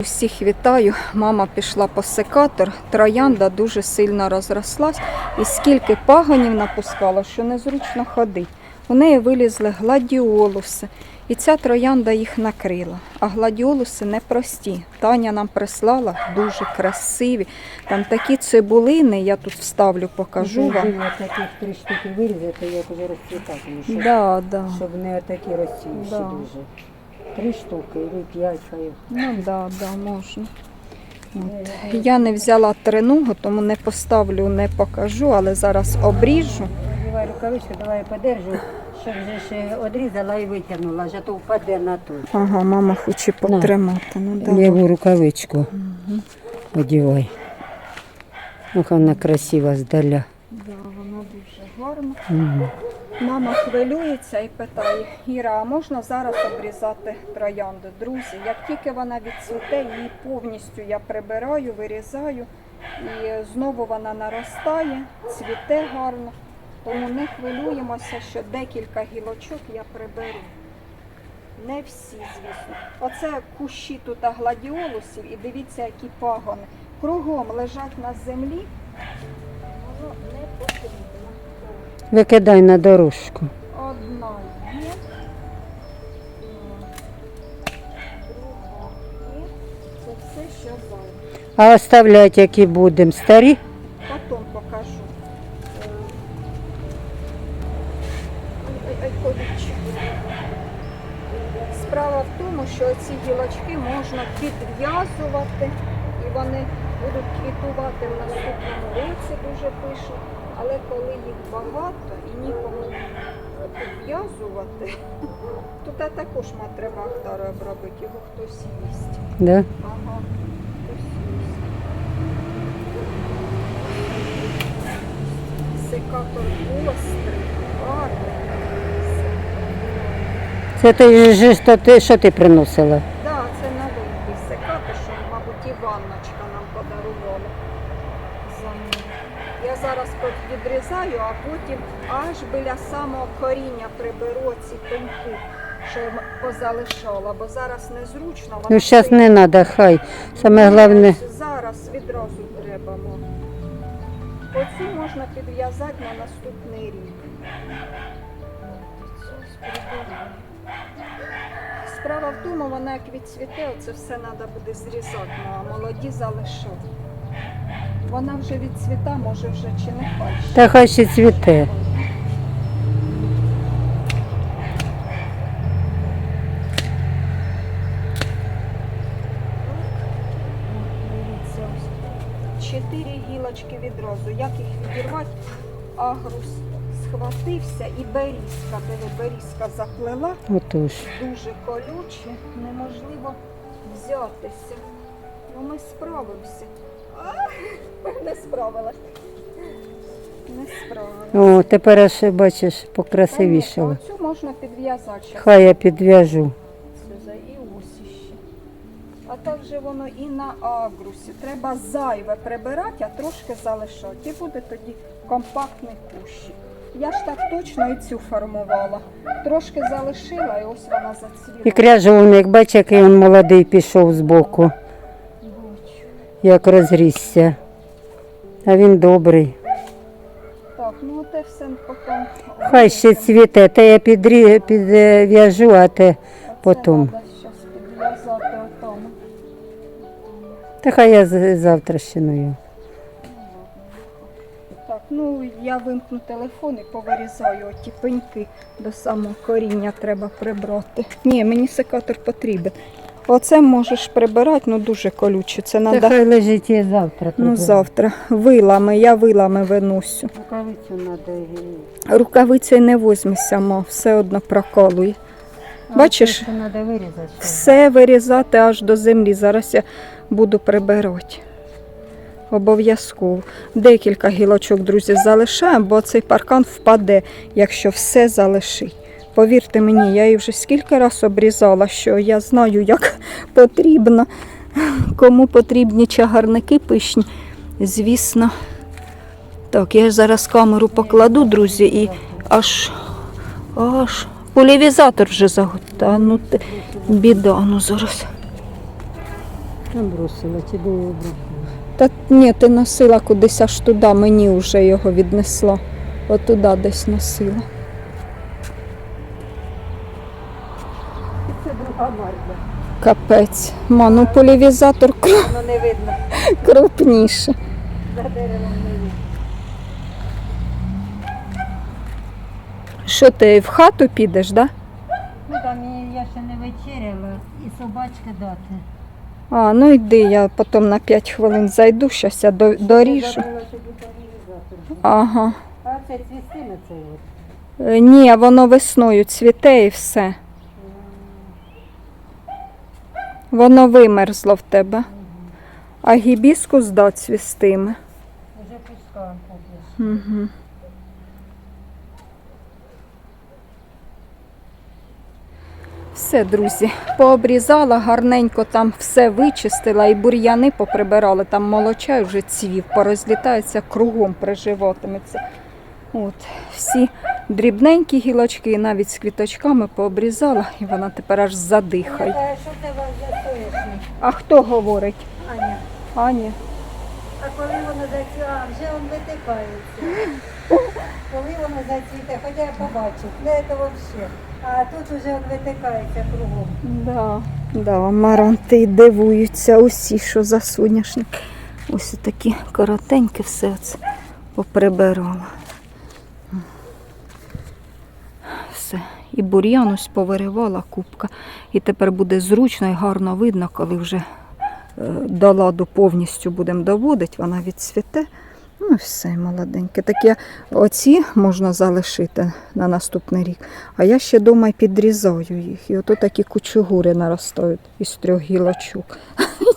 Всіх вітаю. Мама пішла по секатор. Троянда дуже сильно розрослась. І скільки пагонів напускала, що незручно ходити. У неї вилізли гладіолуси. І ця троянда їх накрила. А гладіолуси непрості. Таня нам прислала дуже красиві. Там такі цибулини, я тут вставлю, покажу вам. Таких три штуки вирізати, як вже розцвітатимуть, щоб, Да, да. щоб не отакі розцвівші Да. дуже. Три штуки, і п'ять хай. Ну да, да, можна. От. Я не взяла тренугу, тому не поставлю, не покажу, але зараз обріжу. Надівай рукавичку, давай я подержу, щоб вже ще одрізала і витягнула, а то впаде на ту. Ага, мама хоче потримати. Ну, да. Ліву рукавичку одівай. Ох, вона красива здаля. Да, воно дуже гарно. Угу. Мама хвилюється і питає, Іра, а можна зараз обрізати троянди? Друзі, як тільки вона відцвіте, її повністю я прибираю, вирізаю і знову вона наростає, цвіте гарно. Тому не хвилюємося, що декілька гілочок я приберу. Не всі, звісно. Оце кущі тут гладіолусів і дивіться, які пагони. Кругом лежать на землі. Воно не потрібно. Викидай на дорожку. Одна є. Це все, що зайве. А оставляти, які будемо, старі? Потім покажу. Е, Ай, ай, ай, колючі. Справа в тому, що ці гілочки можна підв'язувати і вони будуть квітувати в наступному році, дуже пишуть. Але коли їх багато і нікому підв'язувати, то та також треба ахтари обробити, його хтось їсть. Да? Ага, хтось їсть. Секатор гострий, гарний. Це ти, що ти приносила? Так, це новенький секатор, що, мабуть, Іванночка нам подарувала. за мною. Я зараз от відрізаю, а потім аж біля самого коріння приберу ці пеньки, що я позалишала, бо зараз незручно. Ну, зараз не треба, хай. Саме головне. Зараз відразу треба. мо. Оцю можна підв'язати на наступний рік. Спробую. Справа в тому, вона як відцвіте, це все треба буде зрізати, ну, а молоді залишати. Вона вже відцвіта, може вже чи не ще. Та хай ще цвіте. Чотири відразу. Як їх відірвати? Агрус схватився і берізка, диви, берізка заплела. Отож. Дуже колюче, неможливо взятися. Ну ми справимося. А, не справилась. Не справилась. О, тепер ще бачиш, покрасивішало. Оцю можна підв'язати. Хай я підв'яжу. Так же воно і на агрусі. Треба зайве прибирати, а трошки залишати. І буде тоді компактний кущик. Я ж так точно і цю формувала. Трошки залишила і ось вона зацвіла. І кряжовник, бач, який він молодий пішов збоку, Бачу. як розрісся. А він добрий. Так, ну те все потім. Хай ще цвіте, та я підрі... підв'яжу, а те потім. Та хай я з- завтра щиную. Так, ну я вимкну телефон і повирізаю оті пеньки до самого коріння треба прибрати. Ні, мені секатор потрібен. Оце можеш прибирати, ну дуже колюче. Це Та треба хай лежить і завтра. ну, завтра. Вилами, я вилами виносю. Рукавицю треба. Рукавицею не возьмися, ма, все одно прокалує. Бачиш? Все вирізати аж до землі. Зараз я буду прибирати. Обов'язково. Декілька гілочок, друзі, залишаємо, бо цей паркан впаде, якщо все залишить. Повірте мені, я її вже скільки разів обрізала, що я знаю, як потрібно. Кому потрібні чагарники пишні, звісно. Так, я зараз камеру покладу, друзі, і аж аж полівізатор вже заготовив. Ну, ти- біда, ну зараз. Там бросила, чи було бросила. Та ні, ти носила кудись аж туди, мені вже його віднесла. Отуда десь носила. Це друга морда. Капець. Ма, ну полівізатор кру- не видно. крупніше. За деревом не видно. Що ти в хату підеш, да? Ну там і я ще не вечеряла, і собачки дати. А, ну йди, я потім на 5 хвилин зайду, щас я до- доріжу. Був. Ага. А це цвістина це от. Е, Ні, воно весною цвіте і все. Воно вимерзло в тебе. А гібіскус да цвістиме. Уже пускаємо поки. Угу. Все, друзі, пообрізала, гарненько там все вичистила і бур'яни поприбирала. Там молочай вже цвів, порозлітається кругом, приживатиметься. От, всі дрібненькі гілочки, навіть з квіточками пообрізала, і вона тепер аж задихає. Соняшник? А хто говорить? Аня. Аня. А коли воно зацвіте, а вже він витикається. Коли воно зацвіте, хоча я побачу, не це взагалі. А тут вже він витикається кругом. Да, да, маранти дивуються усі, що за соняшник. Ось такі коротенькі все це поприбирала. Все. І бур'ян ось повиривала купка. І тепер буде зручно і гарно видно, коли вже до ладу повністю будемо доводити, вона відцвіте. Ну і все, молоденьке. Такі оці можна залишити на наступний рік. А я ще вдома підрізаю їх. І ото такі кучугури наростають із трьох гілочок.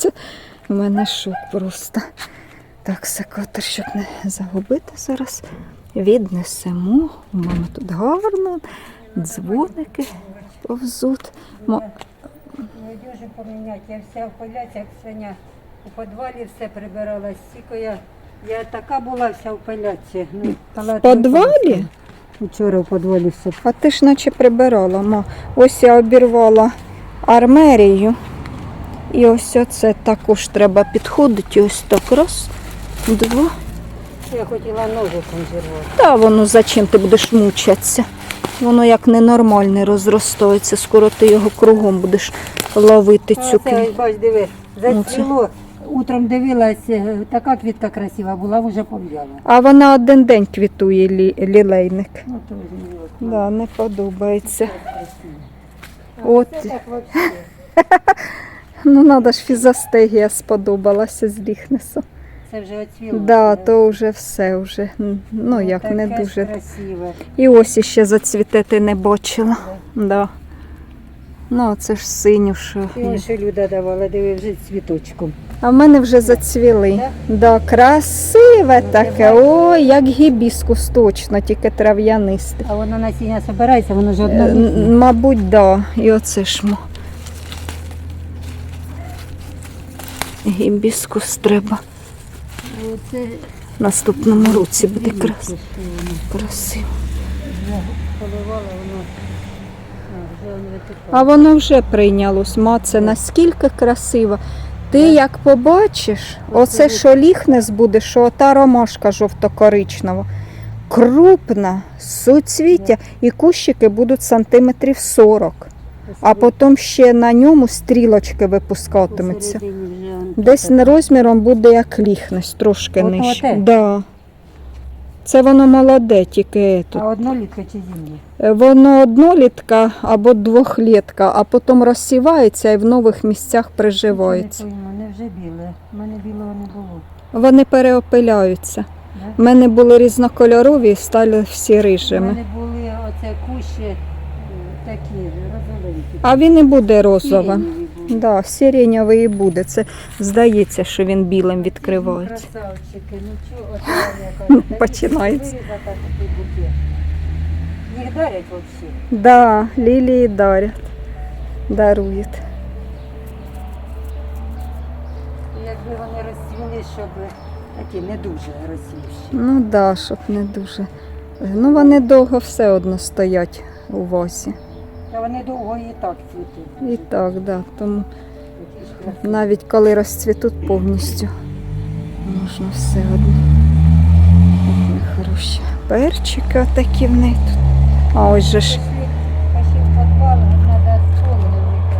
У мене шок просто. Так, секатор, щоб не загубити зараз. Віднесемо. У мене тут гарно. Дзвоники повзуть. Мо- Молодежі поміняти, я вся в поляці, як свиня. У підвалі все прибирала, стільки я, я така була вся в поляці. Ну, В підвалі? Вчора в підвалі все. А ти ж наче прибирала, ма. Ось я обірвала армерію. І ось оце також треба підходити. Ось так раз, два. Я хотіла ножиком зірвати. Та воно зачем ти будеш мучатися? Воно як ненормальне розростається. Скоро ти його кругом будеш ловити цю квітку. бач, диви, Ну, зацвіло. Утром дивилась, е, така квітка красива була, вже пов'яла. А вона один день квітує лі, лілейник. Ну, то от. Да, не подобається. От. Ну, треба ж фізостегія сподобалася з ліхнесом. Це вже оцвіло. Да, то вже все вже. м, Ну як не Таке дуже. красиве. І ось іще зацвіте ти не бачила. Да. Ну, це ж синю, що. І люда давала, диви, вже цвіточком. А в мене вже зацвіли. Да, красиве Ну, таке. Ой, як гібіскус точно, тільки трав'янисте. А воно насіння збирається, воно ж Е, одно. н- Мабуть, да. І оце ж мо. Гібіскус треба. В наступному році буде красиво. А, воно вже прийнялось. Ма, це наскільки красиво. Ти як побачиш, оце що ліхнес буде, що та ромашка жовто-коричнева, крупна, суцвіття, і кущики будуть сантиметрів 40. А потім ще на ньому стрілочки випускатимуться. Десь не розміром буде як ліхнес, трошки От нижче. оте? Да. Це воно молоде, тільки тут. А однолітка чи зимні? Е, Воно однолітка або двохлітка, а потім розсівається і в нових місцях приживається. Пойму, вже біле. У мене білого не було. Вони переопиляються. У мене були різнокольорові і стали всі У рижими. мене були оце кущі. А він і буде розовим. Сиреневі були. Да, сиренєвий і буде. Це здається, що він білим Ну, відкривається. Красавчики, ну чого яка. Починається. Вирізати. Їх дарять взагалі. Да, лілії дарять. Дарують. Якби вони розцвіли, щоб такі не дуже розцвівші. Ну да, щоб не дуже. Ну вони довго все одно стоять у вазі. Вони довго і так цвітуть. І так, да. Тому Такі. Навіть коли розцвітуть повністю. Можна все одно. Ох, вони хороші. Перчики отакі в неї тут. А ось же ж. Пошли, пошли в підвал, треба стол робити.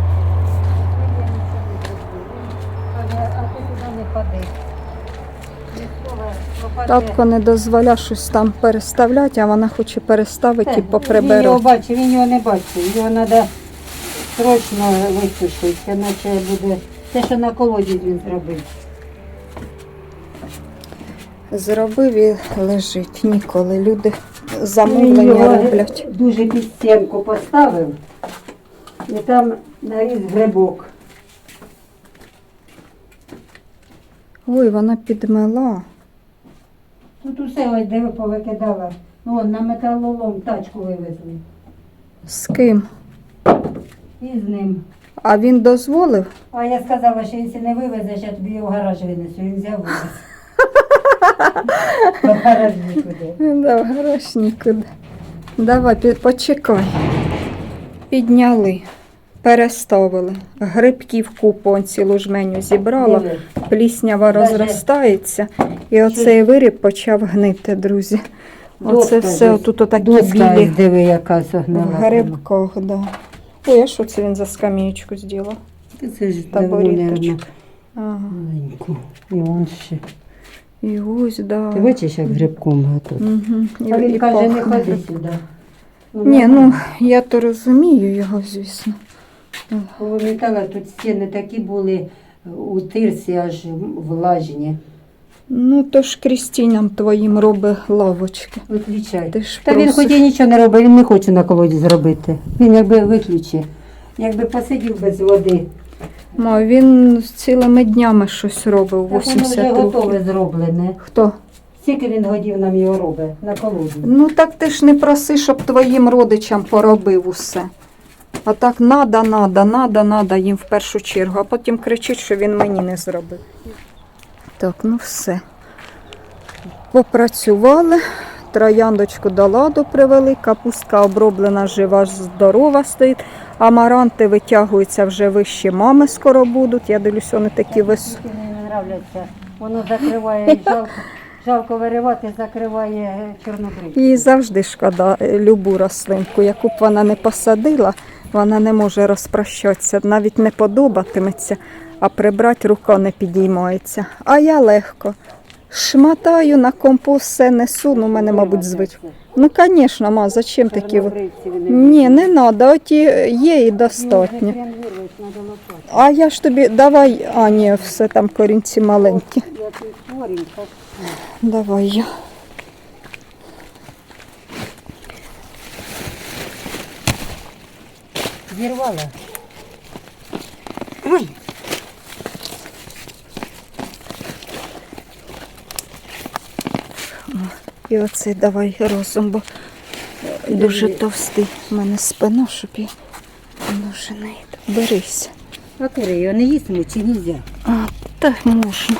Ну, я нічого не зроблю. Він каже, а ти туди не пади. Ні слова, попаде. Татко не дозволяє щось там переставляти, а вона хоче переставити і Він його бачив, він його не бачив. Його треба срочно висушити, іначе буде те, що на колоді він зробив. Зробив і лежить ніколи. Люди замовлення його роблять. Дуже під стінку поставив і там наріз грибок. Ой, вона підмила. Тут усе ось де повикидала. Ну, на металолом тачку вивезли. З ким? І з ним. А він дозволив? А я сказала, що якщо не вивезеш, я тобі його в гараж винесу. Він взяв вивез. В гараж нікуди. Да, в гараж нікуди. Давай, пі- почекай. Підняли, переставили. Грибків купу он цілу жменю зібрала. Диви. Пліснява розростається. І оцей виріб почав гнити, друзі. Оце все десь. тут отакі Доска, білі диви, яка в грибках. Да. Ой, а що це він за скам'ячку зробив? Це ж Табуреточку. давно, Ага. маленьку. І он ще. І ось, да. Ти бачиш, як грибком готовий? Угу. І, А він і каже, не пахне. ходи сюди. Ні, ну я то розумію його, звісно. Пам'ятала, тут стіни такі були у тирсі аж влажні. Ну, то ж Крістіням твоїм робить лавочки. Виключай. Ти ж Та він просиш. хоч і нічого не робить, він не хоче на колоді зробити. Він якби виключи. Якби посидів без води, Ма, він цілими днями щось робив, так воно вже 80 готове зроблене. Хто? Скільки він годів нам його робить на колоді? Ну так ти ж не проси, щоб твоїм родичам поробив усе. А так надо, надо, надо, надо їм в першу чергу, а потім кричить, що він мені не зробив. Так, ну все. Попрацювали, трояндочку до ладу привели, капустка оброблена, жива, здорова стоїть. Амаранти витягуються вже вище мами скоро будуть. Я дивлюсь, вони такі високі. Воно закриває, жалко, жалко виривати, закриває чорнобривцю. Їй завжди шкода любу рослинку. Яку б вона не посадила, вона не може розпрощатися, навіть не подобатиметься, а прибрати рука не підіймається. А я легко. Шматаю на компост все несу, ну, мене, мабуть, звич. Ну, звісно, ма, зачем такі? Чорнобривці вони Ні, не треба, оті є і достатньо. Надо. А я ж тобі, давай, а ні, все там корінці маленькі. Давай я. Зірвала. Ой, І оцей давай розум, бо дуже товстий. У мене спина, щоб я дуже не йду. Берись. а його не їстимо чи нельзя? А, так можна.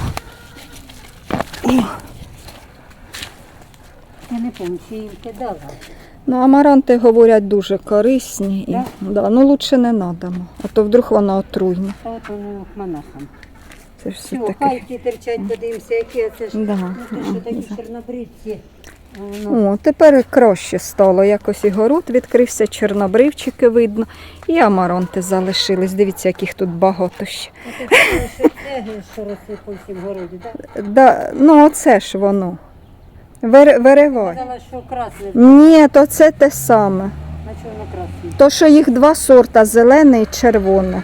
О, Я не пам'ятаю, чи їм кидала. ну, амаранти, говорять, дуже корисні. І, Да? да, ну лучше не надамо, а то вдруг вона отруйна. Та от воно монахам. Це ж все Все, таки. хай ті терчать, подивимося, які це ж. Да. Ну, такі чорнобривці. Воно О, тепер краще стало. Якось і город відкрився, чорнобривчики видно, і амаранти залишились. Дивіться, яких тут багато ще. Оце що це, що росте по всім городі, так? Да, ну, оце ж воно. Вер, виривай. Казала, що красне, Ні, то це те саме. на чорно красне. То, що їх два сорта зелене і червоне.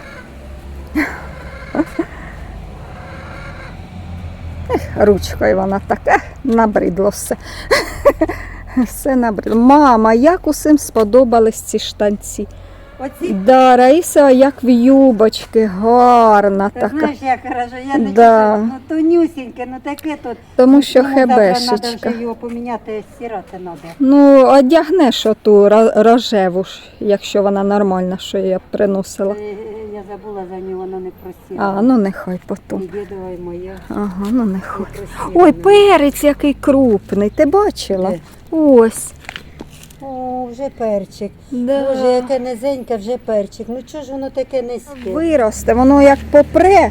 Ех, ручкою вона така, набридло все. Все набридло. Мама, як усім сподобались ці штанці. Оці, Да, Раїса, як в юбочки, гарна ти така. знаєш, як хорошо, я не Да. читала, ну тонюсіньке, ну таке тут. Тому що Йому завтра Треба хебешечка. вже його поміняти, стирати треба. Ну, одягнеш оту ро- рожеву, ж, якщо вона нормальна, що я приносила. Е, Я забула за нього, вона не просила. А, ну нехай потім. І дідова, і моя. Ага, ну нехай. Ой, перець який крупний, ти бачила? Де? Ось. О, вже перчик. Да. Боже, яке низеньке, вже перчик. Ну чого ж воно таке низьке? Виросте, воно як попре.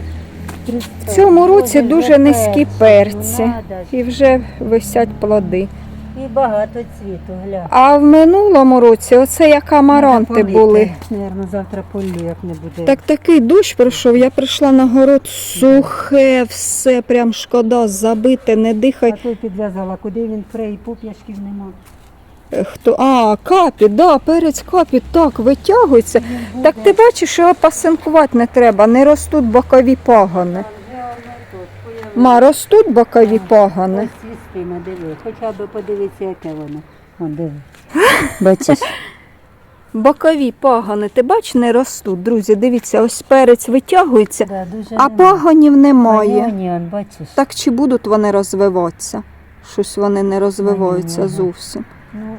В цьому році Боже, дуже низькі перчик, перці. ну, надо ж. І вже висять плоди. І багато цвіту, гля. А в минулому році оце як амаранти були. Наверно, завтра полю, як не буде. Так такий дощ пройшов, я прийшла на город сухе, все прям шкода, забите, не А дихай. той підв'язала, куди він пре і поп'яшків нема. Е, Хто? А, капі, да, перець капі, так, витягується. Так ти бачиш, що пасинкувати не треба, не ростуть бокові пагони. Ма, ростуть бокові пагони. Хоча б подивитися, яке воно. Вон, диви. Бачиш? Бокові пагони, ти бач, не ростуть. Друзі, дивіться, ось перець витягується, Да, дуже а пагонів немає. Ні, бачиш. Так чи будуть вони розвиватися? Щось вони не розвиваються зовсім. Ну,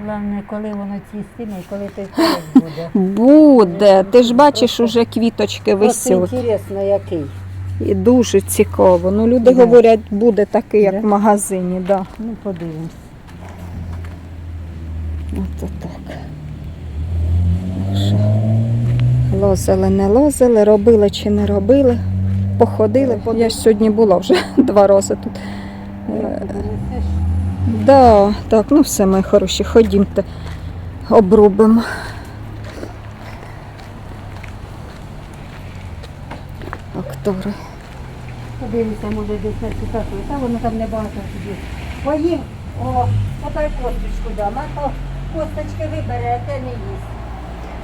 головне, коли воно цвістиме і коли той перець буде. Буде. Ти ж бачиш, уже квіточки Просто висять. інтересно, який. І дуже цікаво. Ну, люди Да. говорять, буде такий, як Да. в магазині. Да. Ну, подивимось. Ото так. Лозили, не лозили, робили чи не робили. Походили. Я ж сьогодні була вже два рази тут. Е, Принесеш? Да, так, ну все, мої хороші, ходімте, обрубимо. Актори. Подивися, може десь на цитату. Та воно там небагато собі. Поїм, о, отай косточку дам, а то косточки вибере, а те не їсть.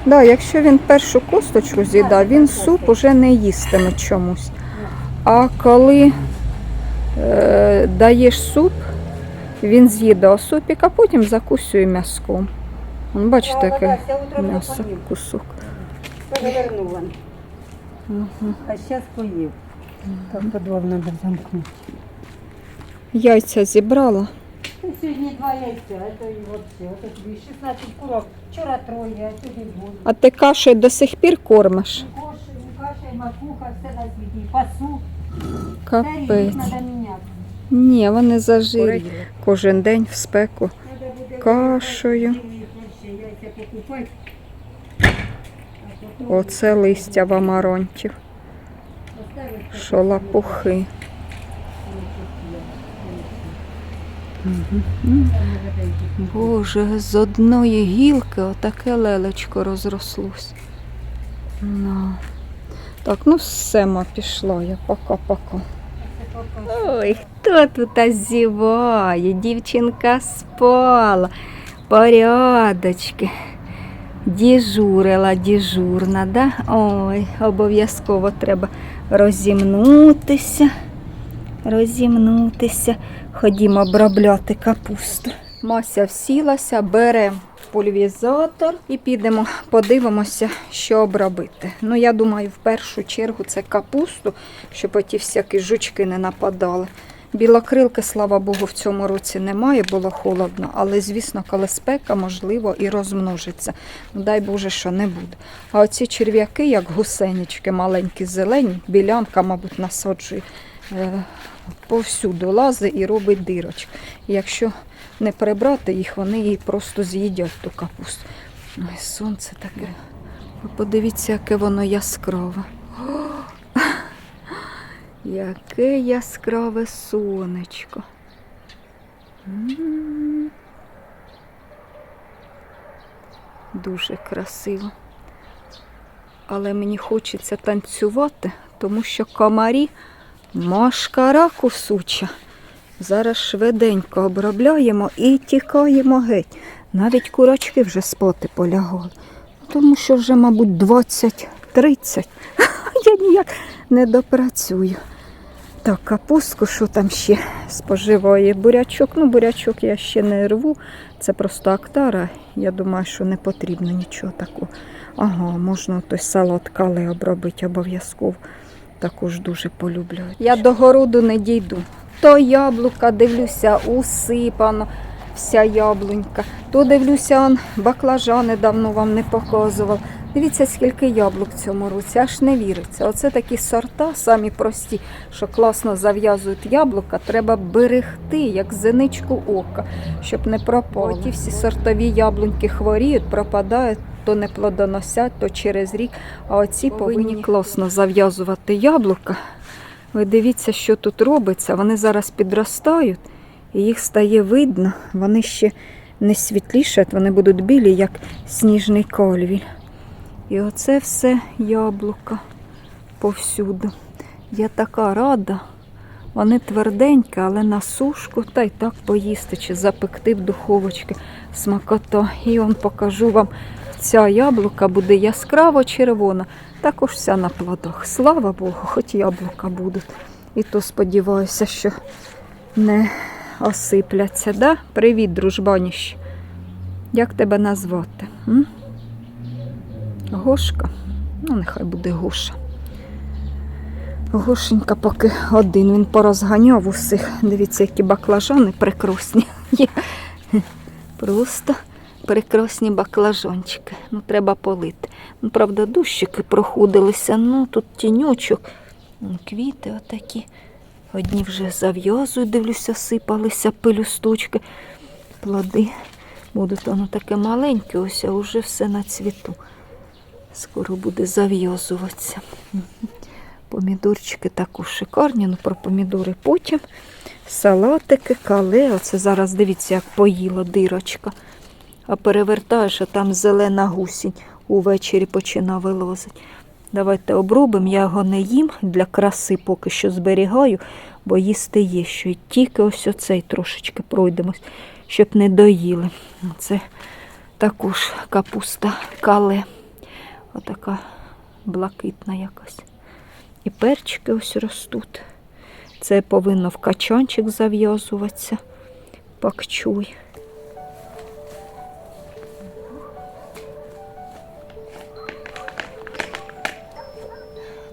Да, якщо він першу косточку з'їдав, він суп уже не їстиме чомусь. А коли е, даєш суп, він з'їдає супік, а потім закусує м'язком. Вон, Бачите, не м'ясо, кусок. Перевернув він. Мгм. А зараз поїв. Так подвал треба замкнути. Яйця зібрала. Ну, Сьогодні два яйця, а то і взагалі. Ото тобі 16 курок. Вчора троє, а сьогодні двоє. А ти кашею до сих пір кормиш? Коші, каша, і макуха, все на світі. Пасу. Капець. треба міняти. Ні, вони зажирі. Кожен день в спеку. Кашею. Оце листя в амаронтів, що. Боже, з одної гілки отаке лелечко розрослось. Ну. Так, ну все, ма пішла я. Пока-пока. Ой, хто тут зіває? Дівчинка спала. Порядочки. Діжурила, діжурна, да? Ой, обов'язково треба розімнутися. Розімнутися. Ходімо обробляти капусту. Мася всілася, беремо пульвізатор і підемо, подивимося, що обробити. Ну, я думаю, в першу чергу це капусту, щоб оті всякі жучки не нападали. Білокрилки, слава Богу, в цьому році немає, було холодно, але, звісно, коли спека, можливо, і розмножиться. Ну, дай Боже, що не буде. А оці черв'яки, як гусенички, маленькі, зелені, білянка, мабуть, насаджує е, повсюду лази і робить дирочки. Якщо не прибрати їх, вони її просто з'їдять ту капусту. Ой, сонце таке. Ви подивіться, яке воно яскраве. Яке яскраве сонечко. Дуже красиво. Але мені хочеться танцювати, тому що комарі машкара кусуча. Зараз швиденько обробляємо і тікаємо геть. Навіть курочки вже спати полягали. Тому що вже, мабуть, 20-30. Я ніяк не допрацюю. Так, капустку, що там ще споживає бурячок. Ну, бурячок я ще не рву. Це просто актара. Я думаю, що не потрібно нічого такого. Ага, можна той салат кали обробити обов'язково. Також дуже полюбляю. Я до городу не дійду. То яблука, дивлюся, усипано, вся яблунька. То дивлюся, он, баклажани давно вам не показував. Дивіться, скільки яблук в цьому році, аж не віриться. Оце такі сорта, самі прості, що класно зав'язують яблука, треба берегти, як зеничку ока, щоб не пропало. Ті всі сортові яблуньки хворіють, пропадають, то не плодоносять, то через рік. А оці повинні класно зав'язувати яблука. Ви дивіться, що тут робиться. Вони зараз підростають, і їх стає видно. Вони ще не світлішають, вони будуть білі, як сніжний кольвіль. І оце все яблука повсюду. Я така рада. Вони тверденькі, але на сушку та й так поїсти чи запекти в духовочки смакота. І он покажу вам, ця яблука буде яскраво червона, також вся на плодах. Слава Богу, хоч яблука будуть. І то сподіваюся, що не осипляться. Да? Привіт, дружбаніщ. Як тебе назвати? М? Гошка. Ну, нехай буде Гоша. Гошенька поки один. Він порозганяв усіх. Дивіться, які баклажани прекрасні. Є. Просто прекрасні баклажанчики. Ну, треба полити. Ну, правда, дощики проходилися. Ну, тут тіньочок. Ну, Квіти отакі. Одні вже зав'язують, дивлюся, сипалися пилюсточки. Плоди будуть воно таке маленьке, ось, а вже все на цвіту. Скоро буде зав'язуватися. Помідорчики також шикарні, ну про помідори потім. Салатики, кале. Оце зараз дивіться, як поїла дирочка. А перевертаєш, а там зелена гусінь увечері почина вилозить. Давайте обробимо, я його не їм для краси поки що зберігаю, бо їсти є що. І тільки ось оцей трошечки пройдемось, щоб не доїли. Це також капуста кале. Отака блакитна якась. І перчики ось ростуть. Це повинно в качанчик зав'язуватися. Пакчуй.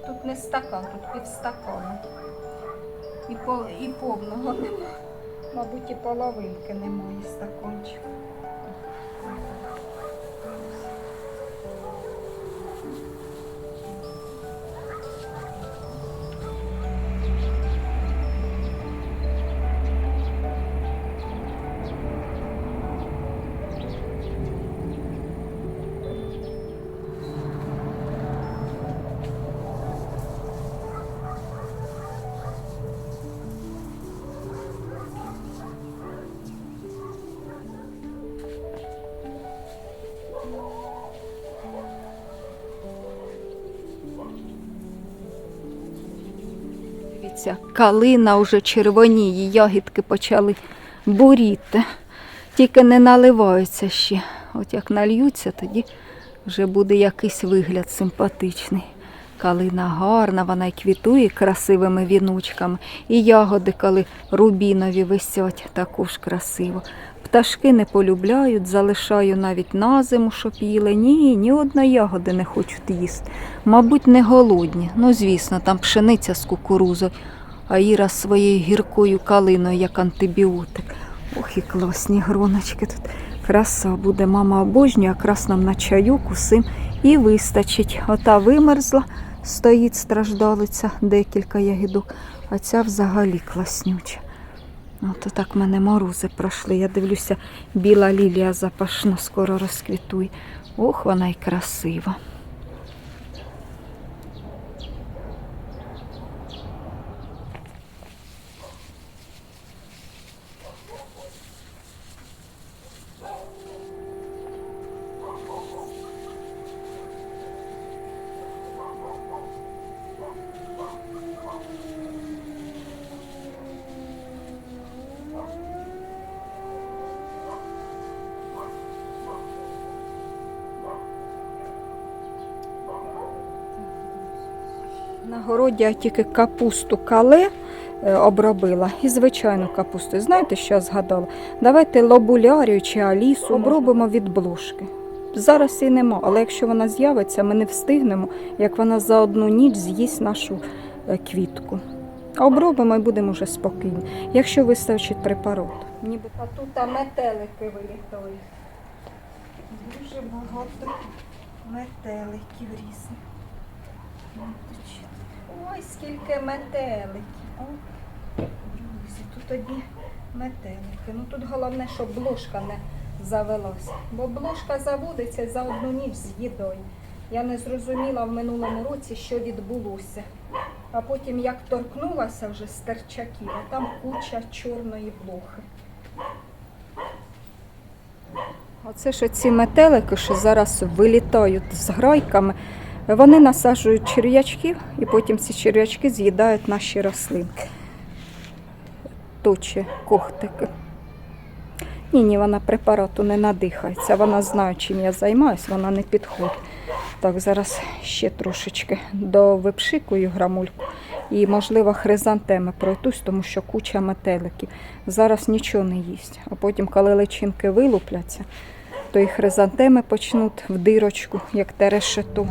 Тут не стакан, тут півстакану. І, по, і повного нема. Мабуть, і половинки немає стаканчика. Дивіться, калина вже червоніє, ягідки почали буріти. Тільки не наливаються ще. От як нальються, тоді вже буде якийсь вигляд симпатичний. Калина гарна, вона й квітує красивими віночками. І ягоди, коли рубінові висять, також красиво. Пташки не полюбляють, залишаю навіть на зиму, щоб їли. Ні, ні одної ягоди не хочуть їсти. Мабуть, не голодні. Ну, звісно, там пшениця з кукурузою, а Іра своєю гіркою калиною, як антибіотик. Ох, і класні гроночки тут. Краса буде, мама обожнює, якраз нам на чайок усім і вистачить. Ота вимерзла, стоїть страждалиця, декілька ягідок, а ця взагалі класнюча. От так мене морози пройшли. Я дивлюся, біла лілія запашна скоро розквітує. Ох, вона й красива. Городі я тільки капусту кале е, обробила і звичайну капусту. Знаєте, що я згадала? Давайте лобулярію чи алісу обробимо від блошки. Зараз її нема, але якщо вона з'явиться, ми не встигнемо, як вона за одну ніч з'їсть нашу е, квітку. Обробимо і будемо вже спокійні. Якщо вистачить препарат. Ніби а тут метелики вилітають. Дуже багато метеликів різних. Ой, скільки метеликів. Друзі, тут одні метелики. Ну тут головне, щоб блошка не завелася. Бо блошка заводиться за одну ніч з'їдою. Я не зрозуміла в минулому році, що відбулося. А потім як торкнулася вже з терчаків, а там куча чорної блохи. Оце ж ці метелики, що зараз вилітають з грайками, вони насаджують черв'ячків і потім ці черв'ячки з'їдають наші рослинки. Точі когтики. Ні, ні, вона препарату не надихається. Вона знає, чим я займаюся, вона не підходить. Так, зараз ще трошечки довипшикую грамульку. І, можливо, хризантеми пройдусь, тому що куча метеликів. Зараз нічого не їсть. А потім, коли личинки вилупляться, то і хризантеми почнуть в дирочку, як те решето.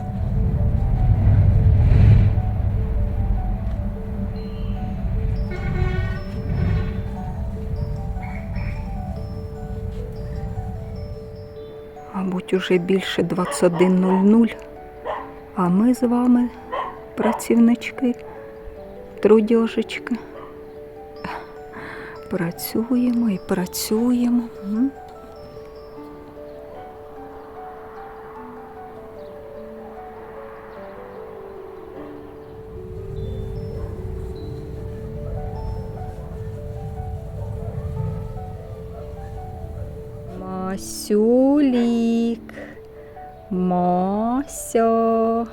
Мабуть, уже більше 21.00. А ми з вами, працівнички, трудяжечки, працюємо і працюємо. М. Мася.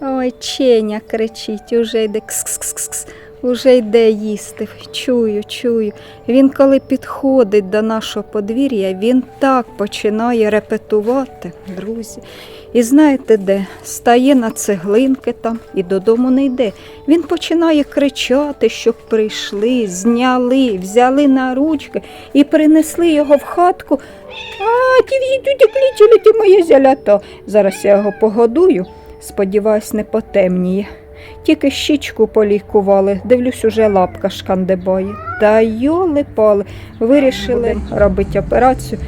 Ой, Ченя кричить, уже йде кс-кс-кс-кс, уже йде їсти. Чую, чую. Він коли підходить до нашого подвір'я, він так починає репетувати, друзі. І знаєте де? Стає на цеглинки там і додому не йде. Він починає кричати, щоб прийшли, зняли, взяли на ручки і принесли його в хатку. А, ті клічили, ти моє зялято. Зараз я його погодую. Сподіваюсь, не потемніє. Тільки щічку полікували, дивлюсь, уже лапка шкандибає. Та йоли пали. Вирішили робити операцію,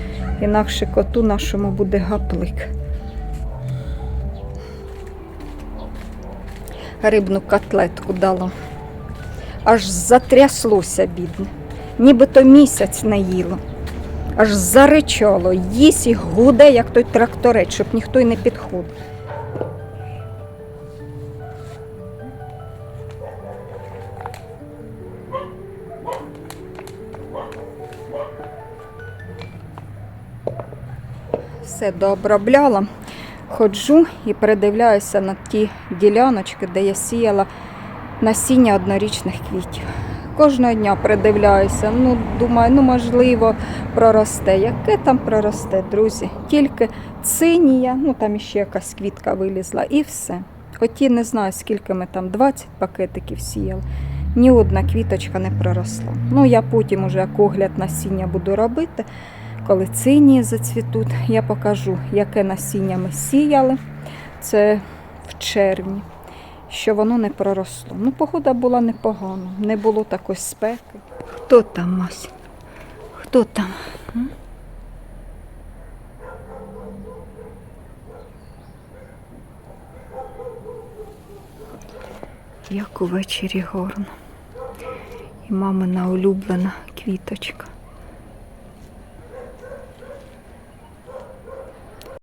інакше коту нашому буде гаплик. Рибну котлетку дала. Аж затряслося, бідне. Нібито місяць не їло. Аж заричало, їсть і гуде, як той тракторець, щоб ніхто й не підходив. Все дообробляла. Ходжу і передивляюся на ті діляночки, де я сіяла насіння однорічних квітів. Кожного дня придивляюся. Ну, думаю, ну можливо, проросте. Яке там проросте, друзі? Тільки цинія, ну там іще якась квітка вилізла, і все. Оті не знаю, скільки ми там 20 пакетиків сіяли. Ні одна квіточка не проросла. Ну, я потім уже як огляд насіння буду робити. Коли цинії зацвітуть, я покажу, яке насіння ми сіяли. Це в червні, що воно не проросло. Ну, погода була непогана, не було такої спеки. Хто там, Мась? Хто там? Як увечері горно. І мамина улюблена квіточка.